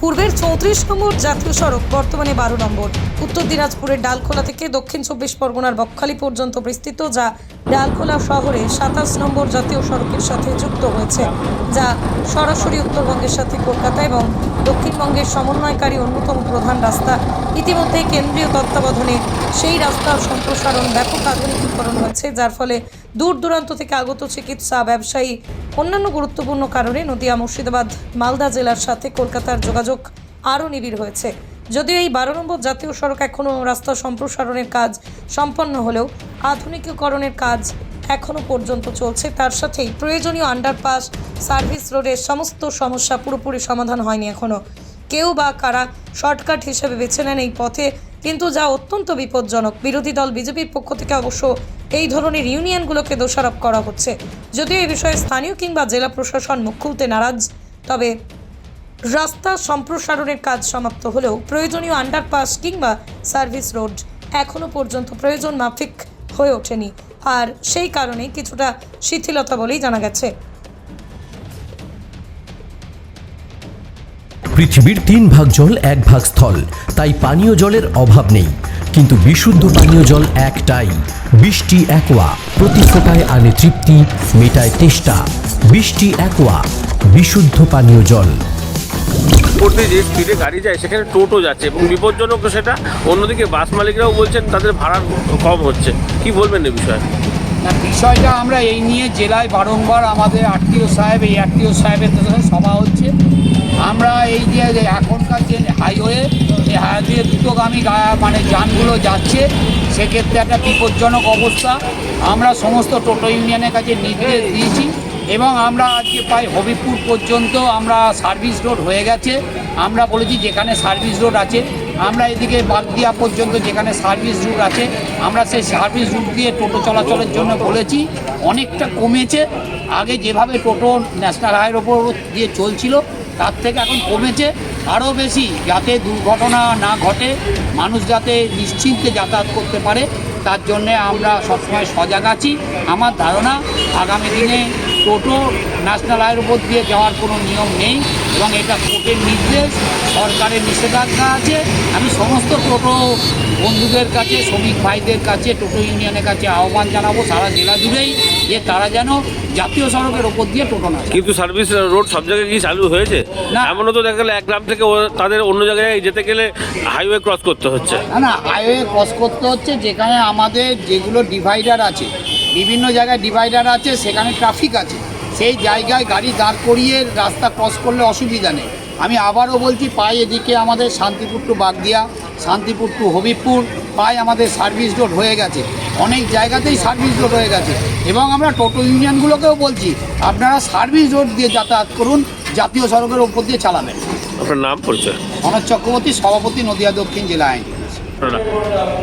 পূর্বের চৌত্রিশ নম্বর জাতীয় সড়ক, বর্তমানে বারো নম্বর। উত্তর দিনাজপুরের ডালখোলা থেকে দক্ষিণ চব্বিশ পরগনার বকখালি পর্যন্ত বিস্তৃত, যা ডালখোলা শহরে সাতাশ নম্বর জাতীয় সড়কের সাথে যুক্ত হয়েছে, যা সরাসরি উত্তরবঙ্গের সাথে কলকাতা এবং দক্ষিণবঙ্গের সমন্বয়কারী অন্যতম প্রধান রাস্তা। ইতিমধ্যে কেন্দ্রীয় তত্ত্বাবধানে সেই রাস্তার সম্প্রসারণ ব্যাপক আধুনিকীকরণ হয়েছে যার ফলে দূর দূরান্ত থেকে আগত চিকিৎসা ব্যবসায়ী অন্যান্য গুরুত্বপূর্ণ কারণে নদিয়া মুর্শিদাবাদ, মালদা জেলার সাথে কলকাতার যোগাযোগ আরও নিবিড় হয়েছে। যদিও এই বারো নম্বর জাতীয় সড়ক এখনও রাস্তা সম্প্রসারণের কাজ সম্পন্ন হলেও আধুনিকীকরণের কাজ এখনও পর্যন্ত চলছে। তার সাথেই প্রয়োজনীয় আন্ডারপাস, সার্ভিস রোডের সমস্ত সমস্যা পুরোপুরি সমাধান হয়নি এখনও। কেউ বা কারা শর্টকাট হিসেবে বেছে নেন এই পথে, কিন্তু যা অত্যন্ত বিপজ্জনক। বিরোধী দল বিজেপির পক্ষ থেকে অবশ্য এই ধরনের ইউনিয়নগুলোকে দোষারোপ করা হচ্ছে। যদিও এই বিষয়ে স্থানীয় কিংবা জেলা প্রশাসন মুখ খুলতে নারাজ, তবে রাস্তা সম্প্রসারণের কাজ সমাপ্ত হলেও প্রয়োজনীয় আন্ডারপাস কিংবা সার্ভিস রোড এখনও পর্যন্ত প্রয়োজন মাফিক হয়ে ওঠেনি। আর সেই কারণেই কিছুটা শিথিলতা বলেই জানা গেছে। পৃথিবীর তিন ভাগ জল এক ভাগ স্থল, তাই পানীয় জলের অভাব নেই। কিন্তু বিশুদ্ধ পানীয় জল একটাই। বৃষ্টি একোয়া প্রতি ফোটায় আনে তৃপ্তি মেটায় তেষ্টা। বৃষ্টি একোয়া বিশুদ্ধ পানীয় জল। করতে যে স্পিডে গাড়ি যায় সেখানে টোটো যাচ্ছে এবং বিপজ্জনক সেটা। অন্যদিকে বাস মালিকরাও বলছেন তাদের ভাড়া কম হচ্ছে। কি বলবেন এ বিষয়ে? না বিষয়টা আমরা এই নিয়ে জেলায় বারংবার আমাদের আত্মীয় সাহেব এই আত্মীয় সাহেবের সভা হচ্ছে। আমরা এই যে এখনকার যে হাইওয়ে এই হাইওয়ে দ্রুতগামী মানে যানগুলো যাচ্ছে, সেক্ষেত্রে একটা বিপজ্জনক অবস্থা। আমরা সমস্ত টোটো ইউনিয়নের কাছে নির্দেশ দিয়েছি এবং আমরা আজকে প্রায় হবিপুর পর্যন্ত আমরা সার্ভিস রোড হয়ে গেছে। আমরা বলেছি যেখানে সার্ভিস রোড আছে, আমরা এদিকে বাগদিয়া পর্যন্ত যেখানে সার্ভিস রুট আছে, আমরা সেই সার্ভিস রুট দিয়ে টোটো চলাচলের জন্য বলেছি। অনেকটা কমেছে আগে যেভাবে টোটো ন্যাশনাল হাইওয়ের ওপর দিয়ে চলছিল, তার থেকে এখন কমেছে। আরও বেশি, যাতে দুর্ঘটনা না ঘটে, মানুষ যাতে নিশ্চিন্তে যাতায়াত করতে পারে, তার জন্যে আমরা সবসময় সজাগ আছি। আমার ধারণা, আগামী দিনে টোটো ন্যাশনাল হাইওয়ের ওপর দিয়ে যাওয়ার কোনো নিয়ম নেই এবং এটা কোর্টের নির্দেশ, সরকারের নিষেধাজ্ঞা আছে। আমি সমস্ত টোটো বন্ধুদের কাছে, শ্রমিক ভাইদের কাছে, টোটো ইউনিয়নের কাছে আহ্বান জানাব, সারা জেলা জুড়েই। যে তারা যেন জাতীয় সড়কের ওপর দিয়ে টোটো না কিন্তু সার্ভিস রোড সব জায়গায় কি চালু হয়েছে? না। এমনও তো দেখা গেলে এক গ্রাম থেকে তাদের অন্য জায়গায় যেতে গেলে হাইওয়ে ক্রস করতে হচ্ছে। না না হাইওয়ে ক্রস করতে হচ্ছে যেখানে আমাদের যেগুলো ডিভাইডার আছে বিভিন্ন জায়গায় ডিভাইডার আছে সেখানে ট্রাফিক আছে সেই জায়গায় গাড়ি দাঁড় করিয়ে রাস্তা ক্রস করলে অসুবিধা নেই। আমি আবারও বলছি পাই এদিকে আমাদের শান্তিপুর টু বাগদিয়া শান্তিপুর টু হবিবপুর পাই আমাদের সার্ভিস রোড হয়ে গেছে। অনেক জায়গাতেই সার্ভিস রোড হয়ে গেছে। এবং আমরা টোটো ইউনিয়নগুলোকেও বলছি আপনারা সার্ভিস রোড দিয়ে যাতায়াত করুন জাতীয় সড়কের ওপর দিয়ে চালাবেন। আপনার নাম পরিচয়? অনর চক্রবর্তী সভাপতি নদিয়া দক্ষিণ জেলা আইন।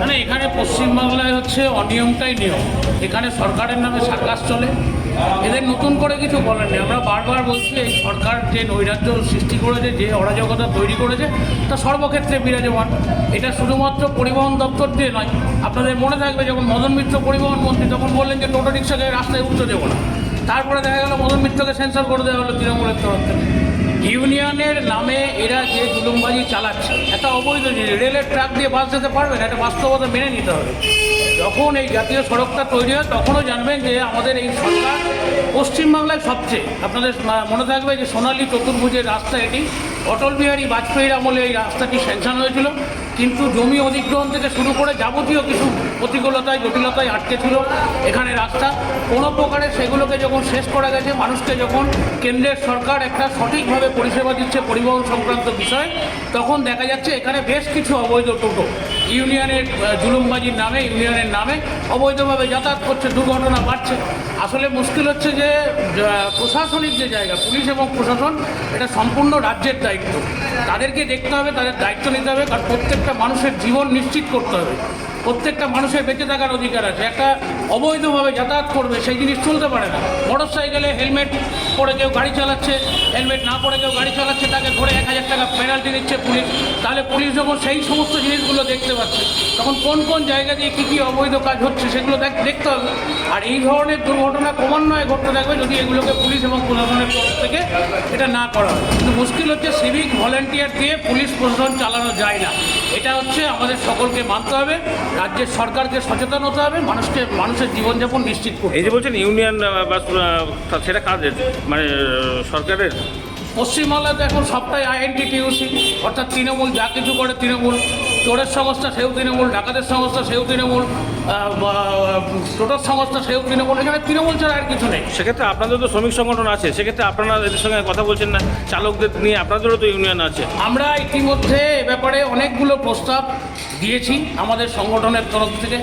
মানে এখানে পশ্চিমবাংলায় হচ্ছে অনিয়মটাই নিয়ম। এখানে সরকারের নামে সার্কাস চলে এদের নতুন করে কিছু বলার নেই। আমরা বারবার বলছি, এই সরকার যে নৈরাজ্য সৃষ্টি করেছে, যে অরাজকতা তৈরি করেছে, তা সর্বক্ষেত্রে বিরাজমান। এটা শুধুমাত্র পরিবহন দপ্তর দিয়ে নয়, আপনাদের মনে থাকবে যখন মদন মিত্র পরিবহন মন্ত্রী তখন বললেন যে টোটো রিক্সাকে রাস্তায় উঠতে দেবো না। তারপরে দেখা গেল মদন মিত্রকে সেন্সর করে দেওয়া হলো তৃণমূলের তরফ থেকে। ইউনিয়নের নামে এরা যে জুলুমবাজি চালাচ্ছে, একটা অবৈধ জিনিস রেলের ট্রাক দিয়ে বাস যেতে পারবে না, এটা বাস্তবতা মেনে নিতে হবে। যখন এই জাতীয় সড়কটা তৈরি হয়, তখনও জানবেন যে আমাদের এই সরকার পশ্চিমবাংলায় সবচেয়ে, আপনাদের মনে থাকবে যে সোনালী চতুর্ভুজের রাস্তা এটি। অটল বিহারী বাজপেয়ীর আমলে এই রাস্তাটি স্যাংশন হয়েছিল। কিন্তু জমি অধিগ্রহণ থেকে শুরু করে যাবতীয় কিছু প্রতিকূলতায়, জটিলতায় আটকে ছিল এখানে রাস্তা। কোনো প্রকারে সেগুলোকে যখন শেষ করা গেছে, মানুষকে যখন কেন্দ্রের সরকার একটা সঠিকভাবে পরিষেবা দিচ্ছে পরিবহন সংক্রান্ত বিষয়, তখন দেখা যাচ্ছে এখানে বেশ কিছু অবৈধ টোটো ইউনিয়নের জুলুমবাজির নামে, ইউনিয়নের নামে অবৈধভাবে যাতায়াত করছে, দুর্ঘটনা বাড়ছে। আসলে মুশকিল হচ্ছে যে প্রশাসনিক যে জায়গা, পুলিশ এবং প্রশাসন, এটা সম্পূর্ণ রাজ্যের দায়িত্ব। তাদেরকে দেখতে হবে, তাদের দায়িত্ব নিতে হবে, কারণ প্রত্যেকটা মানুষের জীবন নিশ্চিত করতে হবে। প্রত্যেকটা মানুষের বেঁচে থাকার অধিকার আছে। একটা অবৈধভাবে যাতায়াত করবে, সেই জিনিস চলতে পারে না। মোটর সাইকেলে হেলমেট পরে কেউ গাড়ি চালাচ্ছে, হেলমেট না পরে কেউ গাড়ি চালাচ্ছে, তাকে ধরে এক হাজার টাকা পেনাল্টি দিচ্ছে পুলিশ। তাহলে পুলিশ যখন সেই সমস্ত জিনিসগুলো দেখতে পাচ্ছে, তখন কোন কোন জায়গা দিয়ে কী কী অবৈধ কাজ হচ্ছে সেগুলো দেখ- দেখতে হবে। আর এই ধরনের দুর্ঘটনা ক্রমান্বয়ে ঘটতে থাকবে যদি এগুলোকে পুলিশ এবং প্রশাসনের তরফ থেকে এটা না করা হয়। কিন্তু মুশকিল হচ্ছে সিভিক ভলেন্টিয়ার দিয়ে পুলিশ প্রশাসন চালানো যায় না। এটা হচ্ছে আমাদের সকলকে মানতে হবে রাজ্যের সরকারকে সচেতন হতে হবে মানুষকে মানুষের জীবনযাপন নিশ্চিত করতে এই যে বলছেন ইউনিয়ন বা সেটা কাজের মানে সরকারের? পশ্চিমবাংলাতে এখন সবটাই আইএনটি টিউসি অর্থাৎ তৃণমূল যা কিছু করে তৃণমূল। চোরের সংস্থা সেও তৃণমূল ডাকাতের সংস্থা সেও তৃণমূল টোটোর সংস্থা সেও তৃণমূল এখানে তৃণমূল ছাড়া আর কিছু নেই। সেক্ষেত্রে আপনাদের তো শ্রমিক সংগঠন আছে সেক্ষেত্রে আপনারা এদের সঙ্গে কথা বলছেন না চালকদের নিয়ে আপনাদেরও তো ইউনিয়ন আছে। আমরা ইতিমধ্যে এ ব্যাপারে অনেকগুলো প্রস্তাব দিয়েছি আমাদের সংগঠনের তরফ থেকে।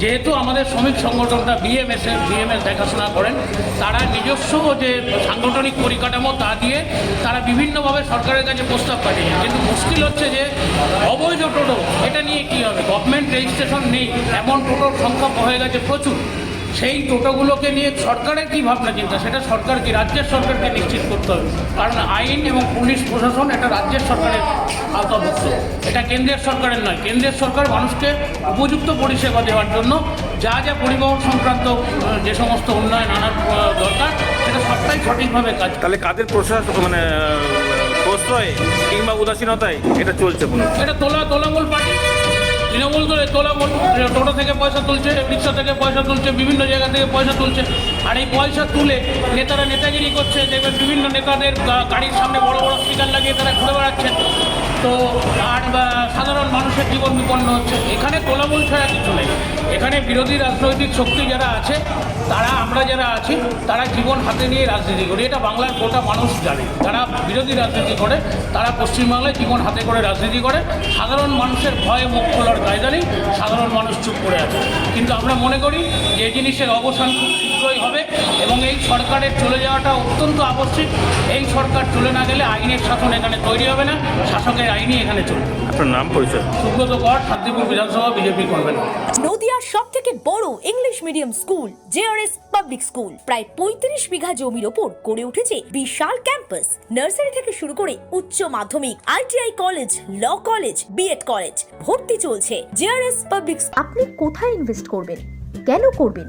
যেহেতু আমাদের শ্রমিক সংগঠনটা বিএমএস এর বিএমএস দেখাশোনা করেন, তারা নিজস্ব যে সাংগঠনিক পরিকাঠামো তা দিয়ে তারা বিভিন্নভাবে সরকারের কাছে প্রস্তাব পাঠিয়েছে। কিন্তু মুশকিল হচ্ছে যে অবৈধ টোটো, এটা নিয়ে কী হবে? গভর্নমেন্ট রেজিস্ট্রেশন নেই, এমন টোটোর সংখ্যা হয়ে গেছে প্রচুর। সেই টোটোগুলোকে নিয়ে সরকারের কী ভাবনা চিন্তা? সেটা সরকারকে রাজ্যের সরকারকে নিশ্চিত করতে হবে? কারণ আইন এবং পুলিশ প্রশাসন এটা রাজ্যের সরকারের আওতাভুক্ত। এটা কেন্দ্রের সরকারের নয়। কেন্দ্রের সরকার মানুষকে উপযুক্ত পরিষেবা দেওয়ার জন্য যা যা পরিবহন সংক্রান্ত যে সমস্ত উন্নয়ন আনার দরকার সেটা সবটাই সঠিকভাবে কাজ তাহলে কাদের প্রশাসন মানে প্রশ্রয়ে কিংবা উদাসীনতায় এটা চলছে এটা তোলা তোলামূল পার্টি। তৃণমূল করে তোলা টোটো থেকে পয়সা তুলছে, রিক্সা থেকে পয়সা তুলছে, বিভিন্ন জায়গা থেকে পয়সা তুলছে। আর এই পয়সা তুলে নেতারা নেতাগিরি করছে, দেখবেন বিভিন্ন নেতাদের গাড়ির সামনে বড় বড় স্পিকার লাগিয়ে তারা ঘুরে বেড়াচ্ছেন। তো, আর সাধারণ মানুষের জীবন বিপন্ন হচ্ছে। এখানে তোলামূল ছাড়া কিছু নেই। এখানে বিরোধী রাজনৈতিক শক্তি যারা আছে, তারা, আমরা যারা আছি, তারা জীবন হাতে নিয়ে রাজনীতি করি। এটা বাংলার গোটা মানুষ জানে। যারা বিরোধী রাজনীতি করে, তারা পশ্চিমবাংলায় জীবন হাতে করে রাজনীতি করে। সাধারণ মানুষের ভয়ে মুখ খোলার কায়দা নেই। সাধারণ মানুষ চুপ করে আছে। কিন্তু আমরা মনে করি, যে জিনিসের অবসান খুব শীঘ্রই হবে। এবং এই সরকারের চলে যাওয়াটা অত্যন্ত আবশ্যিক। এই সরকার চলে না গেলে আইনের শাসন এখানে তৈরি হবে না শাসকের আইনই এখানে চলবে। আপনার নাম পরিচয়? সুব্রত কর শান্তিপুর বিধানসভা বিজেপি করবেন নদিয়ার সব থেকে বড় English medium school JRS public school. প্রায় পঁয়ত্রিশ বিঘা জমির ওপর গড়ে উঠেছে বিশাল ক্যাম্পাস। নার্সারি থেকে শুরু করে উচ্চ মাধ্যমিক ITI college law college B Ed college ভর্তি চলছে। জেআরএস পাবলিক আপনি কোথায় ইনভেস্ট করবেন? কেন করবেন?